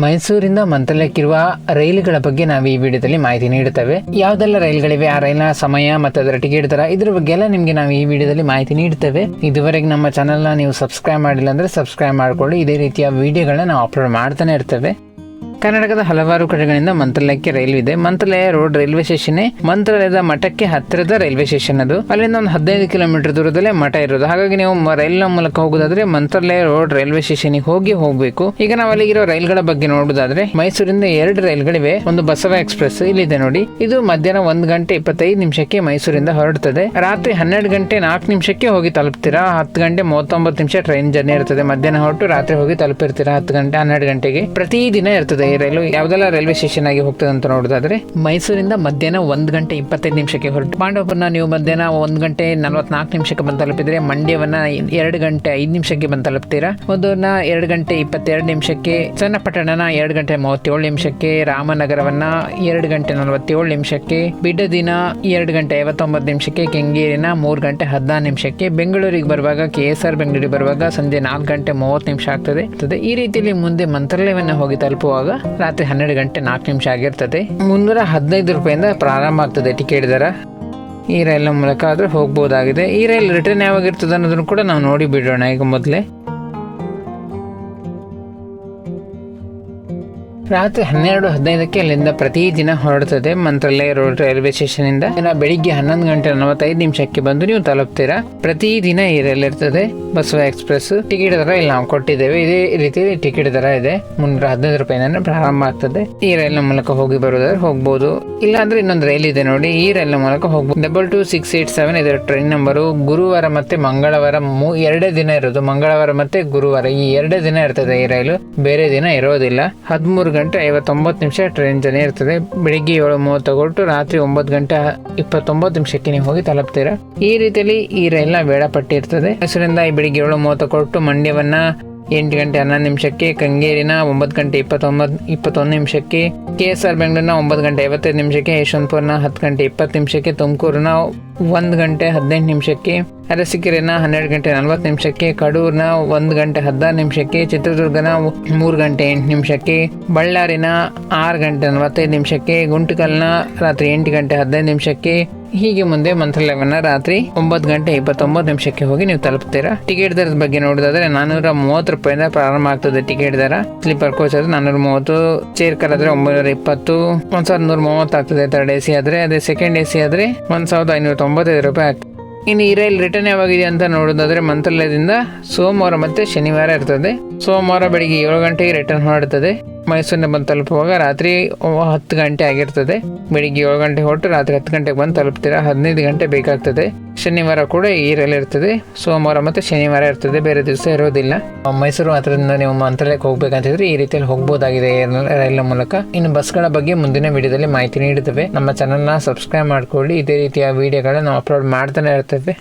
ಮೈಸೂರಿಂದ ಮಂತ್ರಾಲಯಕ್ಕಿರುವ ರೈಲುಗಳ ಬಗ್ಗೆ ನಾವು ಈ ವಿಡಿಯೋದಲ್ಲಿ ಮಾಹಿತಿ ನೀಡುತ್ತೇವೆ. ಯಾವ್ದೆಲ್ಲ ರೈಲುಗಳಿವೆ? ಆ ರೈಲಿನ ಸಮಯ ಮತ್ತು ಅದರ ಟಿಕೆಟ್ ದರ, ಇದ್ರ ಬಗ್ಗೆ ಎಲ್ಲ ನಿಮಗೆ ನಾವು ಈ ವಿಡಿಯೋದಲ್ಲಿ ಮಾಹಿತಿ ನೀಡುತ್ತೇವೆ. ಇದುವರೆಗೆ ನಮ್ಮ ಚಾನಲ್ನ ನೀವು ಸಬ್ಸ್ಕ್ರೈಬ್ ಮಾಡಿಲ್ಲ ಅಂದ್ರೆ ಸಬ್ಸ್ಕ್ರೈಬ್ ಮಾಡ್ಕೊಳ್ಳಿ. ಇದೇ ರೀತಿಯ ವಿಡಿಯೋಗಳನ್ನ ನಾವು ಅಪ್ಲೋಡ್ ಮಾಡ್ತಾನೆ ಇರ್ತೇವೆ. ಕರ್ನಾಟಕದ ಹಲವಾರು ಕಡೆಗಳಿಂದ ಮಂತ್ರಾಲಯಕ್ಕೆ ರೈಲು ಇದೆ. Mantralaya road railway station. ಮಂತ್ರಾಲಯದ ಮಠಕ್ಕೆ ಹತ್ತಿರದ ರೈಲ್ವೆ ಸ್ಟೇಷನ್ ಅದು. ಅಲ್ಲಿಂದ ಒಂದು ಹದಿನೈದು ಕಿಲೋಮೀಟರ್ ದೂರದಲ್ಲೇ ಮಠ ಇರೋದು. ಹಾಗಾಗಿ ನೀವು ರೈಲಿನ ಮೂಲಕ ಹೋಗೋದಾದ್ರೆ ಮಂತ್ರಾಲಯ ರೋಡ್ ರೈಲ್ವೆ ಸ್ಟೇಷನ್ ಹೋಗಿ ಹೋಗಬೇಕು. ಈಗ ನಾವು ಅಲ್ಲಿಗಿರೋ ರೈಲ್ಗಳ ಬಗ್ಗೆ ನೋಡೋದಾದ್ರೆ ಮೈಸೂರಿಂದ ಎರಡು ರೈಲ್ಗಳಿವೆ. ಒಂದು ಬಸವ ಎಕ್ಸ್ಪ್ರೆಸ್ ಇಲ್ಲಿದೆ ನೋಡಿ. ಇದು ಮಧ್ಯಾಹ್ನ ಒಂದು ಗಂಟೆ ಇಪ್ಪತ್ತೈದು ನಿಮಿಷಕ್ಕೆ ಮೈಸೂರಿಂದ ಹೊರಡುತ್ತದೆ ರಾತ್ರಿ ಹನ್ನೆರಡು ಗಂಟೆ ನಾಲ್ಕು ನಿಮಿಷಕ್ಕೆ ಹೋಗಿ ತಲುಪ್ತೀರಾ? ಹತ್ತು ಗಂಟೆ ಮೂವತ್ತೊಂಬತ್ತು ನಿಮಿಷ ಟ್ರೈನ್ ಜರ್ನಿ ಇರ್ತದೆ. ಮಧ್ಯಾಹ್ನ ಹೊರಟು ರಾತ್ರಿ ಹೋಗಿ ತಲುಪಿರ್ತೀರಾ? ಹತ್ತು ಗಂಟೆ, ಹನ್ನೆರಡು ಗಂಟೆಗೆ. ಪ್ರತಿದಿನ ಇರ್ತದೆ ಈ ರೈಲು ಯಾವ್ದೆಲ್ಲ ರೈಲ್ವೆ ಸ್ಟೇಷನ್ ಆಗಿ ಹೋಗ್ತದೆ ಅಂತ ನೋಡೋದಾದ್ರೆ ಮೈಸೂರಿಂದ ಮಧ್ಯಾಹ್ನ ಒಂದು ಗಂಟೆ ಇಪ್ಪತ್ತೈದು ನಿಮಿಷಕ್ಕೆ ಹೊರಟು ಪಾಂಡವಪುರನ ನೀವು ಮಧ್ಯಾಹ್ನ ಒಂದು ಗಂಟೆ ನಲವತ್ನಾಲ್ಕು ನಿಮಿಷಕ್ಕೆ ಬಂದು ತಲುಪಿದ್ರೆ ಮಂಡ್ಯವನ್ನ ಎರಡು ಗಂಟೆ ಐದು ನಿಮಿಷಕ್ಕೆ ಬಂದು ತಲುಪ್ತೀರಾ ಒಂದನ್ನ ಎರಡು ಗಂಟೆ ಇಪ್ಪತ್ತೆರಡು ನಿಮಿಷಕ್ಕೆ ಚನ್ನಪಟ್ಟಣನ ಎರಡು ಗಂಟೆ ಮೂವತ್ತೇಳು ನಿಮಿಷಕ್ಕೆ, ರಾಮನಗರವನ್ನ ಎರಡು ಗಂಟೆ ನಲವತ್ತೇಳು ನಿಮಿಷಕ್ಕೆ, ಬಿಡದಿನ ಎರಡು ಗಂಟೆ ಐವತ್ತೊಂಬತ್ತು ನಿಮಿಷಕ್ಕೆ, ಕೆಂಗೇರಿನ ಮೂರು ಗಂಟೆ ಹದಿನಾರು ನಿಮಿಷಕ್ಕೆ, ಬೆಂಗಳೂರಿಗೆ ಬರುವಾಗ, ಕೆ ಎಸ್ ಆರ್ ಬೆಂಗಳೂರಿಗೆ ಬರುವಾಗ ಸಂಜೆ ನಾಲ್ಕು ಗಂಟೆ ಮೂವತ್ತು ನಿಮಿಷ ಆಗ್ತದೆ. ಈ ರೀತಿಯಲ್ಲಿ ಮುಂದೆ ಮಂತ್ರಾಲಯವನ್ನು ಹೋಗಿ ತಲುಪುವಾಗ ರಾತ್ರಿ ಹನ್ನೆರಡು ಗಂಟೆ ನಾಲ್ಕು ನಿಮಿಷ ಆಗಿರ್ತದೆ. ಮುನ್ನೂರ ಹದಿನೈದು ರೂಪಾಯಿಂದ ಪ್ರಾರಂಭ ಆಗ್ತದೆ ಟಿಕೆಟ್ ದರ. ಈ ರೈಲಿನ ಮೂಲಕ ಆದ್ರೆ ಹೋಗ್ಬೋದಾಗಿದೆ. ಈ ರೈಲ್ ರಿಟರ್ನ್ ಯಾವಾಗಿರ್ತದೆ ಅನ್ನೋದನ್ನು ಕೂಡ ನಾವು ನೋಡಿ ಬಿಡೋಣ ಈಗ ಮೊದಲೇ. ರಾತ್ರಿ ಹನ್ನೆರಡು ಹದಿನೈದಕ್ಕೆ ಅಲ್ಲಿಂದ ಪ್ರತಿದಿನ ಹೊರಡ್ತದೆ ಮಂತ್ರಾಲಯ ರೋಡ್ ರೈಲ್ವೆ ಸ್ಟೇಷನ್ ಇಂದ ಬೆಳಿಗ್ಗೆ ಹನ್ನೊಂದು ಗಂಟೆ ನಲವತ್ತೈದು ನಿಮಿಷಕ್ಕೆ ಬಂದು ನೀವು ತಲುಪ್ತೀರಾ? ಪ್ರತಿದಿನ ಈ ರೈಲ್ ಇರ್ತದೆ ಬಸವ ಎಕ್ಸ್ಪ್ರೆಸ್. ಟಿಕೆಟ್ ದರ ಇಲ್ಲಿ ನಾವು ಕೊಟ್ಟಿದ್ದೇವೆ. ಇದೇ ರೀತಿ ಟಿಕೆಟ್ ದರ ಇದೆ. ಮುನ್ನೂರ ಹದಿನೈದು ರೂಪಾಯಿಂದ ಪ್ರಾರಂಭ ಆಗ್ತದೆ. ಈ ರೈಲ್ ಮೂಲಕ ಹೋಗಿ ಬರೋದಾದ್ರೆ ಹೋಗ್ಬೋದು. ಇಲ್ಲ ಅಂದ್ರೆ ಇನ್ನೊಂದು ರೈಲ್ ಇದೆ ನೋಡಿ. ಈ ರೈಲ್ ಮೂಲಕ ಹೋಗ್ಬೋದು. Double two six eight seven ಇದರ ಟ್ರೈನ್ ನಂಬರು ಗುರುವಾರ ಮತ್ತೆ ಮಂಗಳವಾರ ಎರಡೇ ದಿನ ಇರೋದು. ಮಂಗಳವಾರ ಮತ್ತೆ ಗುರುವಾರ ಈ ಎರಡೇ ದಿನ ಇರ್ತದೆ ಈ ರೈಲು. ಬೇರೆ ದಿನ ಇರೋದಿಲ್ಲ. ಹದಿಮೂರು ಗಂಟೆ ಐವತ್ತೊಂಬತ್ತು ನಿಮಿಷ ಟ್ರೈನ್ ಜನ ಇರ್ತದೆ. ಬೆಳಿಗ್ಗೆ ಏಳು ಮೂವತ್ತು ಕೊಟ್ಟು ರಾತ್ರಿ ಒಂಬತ್ತು ಗಂಟೆ ಇಪ್ಪತ್ತೊಂಬತ್ತು ನಿಮಿಷಕ್ಕೆ ನೀವು ಹೋಗಿ ತಲುಪ್ತೀರಾ? ಈ ರೀತಿಯಲ್ಲಿ ಈ ರೈಲ್ನ ವೇಳಾಪಟ್ಟಿ ಇರ್ತದೆ. ಹೆಸರಿಂದ ಬೆಳಿಗ್ಗೆ ಏಳು ಮೂವತ್ತು ಕೊಟ್ಟು ಮಂಡ್ಯವನ್ನ ಎಂಟು ಗಂಟೆ ಹನ್ನೊಂದು ನಿಮಿಷಕ್ಕೆ ಕಂಗೇರಿನ ಒಂಬತ್ತು ಗಂಟೆ ಇಪ್ಪತ್ತೊಂಬತ್ತು, ಇಪ್ಪತ್ತೊಂದು ನಿಮಿಷಕ್ಕೆ ಕೆ ಎಸ್ ಆರ್ ಬೆಂಗಳೂರಿನ ಒಂಬತ್ತು ಗಂಟೆ ಐವತ್ತೈದು ನಿಮಿಷಕ್ಕೆ ಯಶವಂತಪುರನ ಹತ್ತು ಗಂಟೆ ಇಪ್ಪತ್ತು ನಿಮಿಷಕ್ಕೆ ತುಮಕೂರಿನ ಒಂದು ಗಂಟೆ ಹದಿನೆಂಟು ನಿಮಿಷಕ್ಕೆ ಅರಸೀಕೆರೆನ ಹನ್ನೆರಡು ಗಂಟೆ ನಲ್ವತ್ತು ನಿಮಿಷಕ್ಕೆ ಕಡೂರಿನ ಒಂದು ಗಂಟೆ ಹದಿನಾರು ನಿಮಿಷಕ್ಕೆ ಚಿತ್ರದುರ್ಗನ ಮೂರು ಗಂಟೆ ಎಂಟು ನಿಮಿಷಕ್ಕೆ ಬಳ್ಳಾರಿನ ಆರು ಗಂಟೆ ನಲವತ್ತೈದು ನಿಮಿಷಕ್ಕೆ ಗುಂಟಕಲ್ನ ರಾತ್ರಿ ಎಂಟು ಗಂಟೆ ಹದಿನೈದು ನಿಮಿಷಕ್ಕೆ ಹೀಗೆ ಮುಂದೆ ಮಂತ್ರಾಲಯವನ್ನ ರಾತ್ರಿ ಒಂಬತ್ತು ಗಂಟೆ ಇಪ್ಪತ್ತೊಂಬತ್ತು ನಿಮಿಷಕ್ಕೆ ಹೋಗಿ ನೀವು ತಲುಪ್ತೀರಾ ಟಿಕೆಟ್ ದರದ ಬಗ್ಗೆ ನೋಡೋದಾದ್ರೆ ನಾನೂರ ಮೂವತ್ತು ರೂಪಾಯಿಂದ ಪ್ರಾರಂಭ ಆಗ್ತದೆ ಟಿಕೆಟ್ ದರ. ಸ್ಲೀಪರ್ ಕೋಚ್ ಆದ್ರೆ ನಾನೂರ ಮೂವತ್ತು, ಚೇರ್ ಕಾರ್ ಆದ್ರೆ ಒಂಬೈನೂರ ಇಪ್ಪತ್ತು, ಒಂದ್ ಸಾವಿರದ ನೂರ ಮೂವತ್ತು ಆಗ್ತದೆ ತರ್ಡ್ ಎ ಸಿ ಆದ್ರೆ, ಅದೇ ಸೆಕೆಂಡ್ ಎ ಸಿ ಆದ್ರೆ ಒಂದ್ ಸಾವಿರದ ಐನೂರ ತೊಂಬತ್ತೈದು ರೂಪಾಯಿ ಆಗ್ತದೆ. ಇನ್ನು ಈ ರೈಲ್ ರಿಟರ್ನ್ ಯಾವಾಗಿದೆ ಅಂತ ನೋಡೋದಾದ್ರೆ ಮಂತ್ರಾಲಯದಿಂದ ಸೋಮವಾರ ಮತ್ತೆ ಶನಿವಾರ ಇರ್ತದೆ. ಸೋಮವಾರ ಬೆಳಿಗ್ಗೆ ಏಳು ಗಂಟೆಗೆ ರಿಟರ್ನ್ ಹೊರಡ್ತದೆ ಮೈಸೂರಿನ ಬಂದು ತಲುಪುವಾಗ ರಾತ್ರಿ ಹತ್ತು ಗಂಟೆ ಆಗಿರ್ತದೆ. ಬೆಳಿಗ್ಗೆ ಏಳು ಗಂಟೆ ಹೊರಟು ರಾತ್ರಿ ಹತ್ತು ಗಂಟೆಗೆ ಬಂದು ತಲುಪ್ತೀರಾ? ಹದಿನೈದು ಗಂಟೆ ಬೇಕಾಗ್ತದೆ. ಶನಿವಾರ ಕೂಡ ಈ ರೈಲ್ ಇರ್ತದೆ. ಸೋಮವಾರ ಮತ್ತೆ ಶನಿವಾರ ಇರ್ತದೆ, ಬೇರೆ ದಿವಸ ಇರೋದಿಲ್ಲ. ಮೈಸೂರು ಹತ್ರದಿಂದ ನೀವು ಮಂತ್ರಾಲಯಕ್ಕೆ ಹೋಗ್ಬೇಕಂತಿದ್ರೆ ಈ ರೀತಿಯಲ್ಲಿ ಹೋಗ್ಬೋದಾಗಿದೆ ರೈಲ್ ಮೂಲಕ. ಇನ್ನು ಬಸ್ಗಳ ಬಗ್ಗೆ ಮುಂದಿನ ವಿಡಿಯೋದಲ್ಲಿ ಮಾಹಿತಿ ನೀಡುತ್ತವೆ ನಮ್ಮ ಚಾನಲ್ನ ಸಬ್ಸ್ಕ್ರೈಬ್ ಮಾಡ್ಕೊಳ್ಳಿ. ಇದೇ ರೀತಿಯ ವಿಡಿಯೋಗಳನ್ನು ನಾವು ಅಪ್ಲೋಡ್ ಮಾಡ್ತಾನೆ ಇರ್ತೇವೆ.